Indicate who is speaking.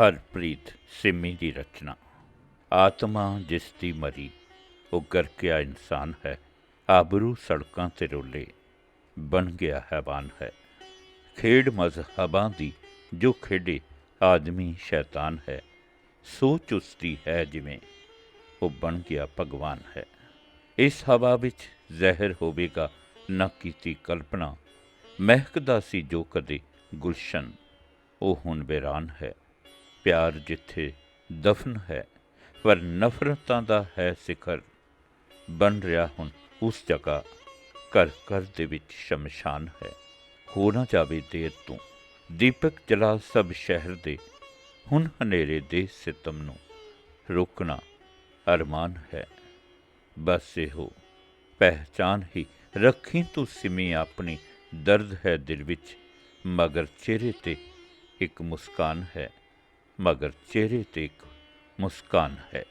Speaker 1: ਹਰਪ੍ਰੀਤ ਸਿੰਮੀ ਦੀ ਰਚਨਾ। ਆਤਮਾ ਜਿਸ ਦੀ ਮਰੀ, ਉਹ ਗਿਆ ਇਨਸਾਨ ਹੈ। ਆਬਰੂ ਸੜਕਾਂ ਤੇ ਰੋਲੇ, ਬਣ ਗਿਆ ਹੈਵਾਨ ਹੈ। ਖੇਡ ਮਜ਼ਹਬਾਂ ਦੀ ਜੋ ਖੇਡੇ, ਆਦਮੀ ਸ਼ੈਤਾਨ ਹੈ। ਸੋਚ ਉਸਦੀ ਹੈ ਜਿਵੇਂ, ਉਹ ਬਣ ਗਿਆ ਭਗਵਾਨ ਹੈ। ਇਸ ਹਵਾ ਵਿੱਚ ਜ਼ਹਿਰ ਹੋਵੇਗਾ, ਨਾ ਕੀਤੀ ਕਲਪਨਾ। ਮਹਿਕਦਾ ਸੀ ਜੋ ਕਦੇ ਗੁਲਸ਼ਨ, ਉਹ ਹੁਣ ਵੀਰਾਨ ਹੈ। ਪਿਆਰ ਜਿੱਥੇ ਦਫਨ ਹੈ, ਪਰ ਨਫ਼ਰਤਾਂ ਦਾ ਹੈ ਸਿਖਰ। ਬਣ ਰਿਹਾ ਹੁਣ ਉਸ ਜਗ੍ਹਾ, ਘਰ ਘਰ ਦੇ ਵਿੱਚ ਸ਼ਮਸ਼ਾਨ ਹੈ। ਹੋ ਨਾ ਜਾਵੇ ਦੇਰ ਤੋਂ, ਦੀਪਕ ਜਲਾ ਸਭ ਸ਼ਹਿਰ ਦੇ। ਹੁਣ ਹਨੇਰੇ ਦੇ ਸਿਤਮ ਨੂੰ ਰੋਕਣਾ ਅਰਮਾਨ ਹੈ। ਬਸ ਇਹੋ ਪਹਿਚਾਨ ਹੀ ਰੱਖੀ ਤੂੰ ਸਿਮੀ ਆਪਣੀ। ਦਰਦ ਹੈ ਦਿਲ ਵਿੱਚ, ਮਗਰ ਚਿਹਰੇ ਤੇ ਇੱਕ ਮੁਸਕਾਨ ਹੈ। ਮਗਰ ਚਿਹਰੇ ਤੇ ਇੱਕ ਮੁਸਕਾਨ ਹੈ।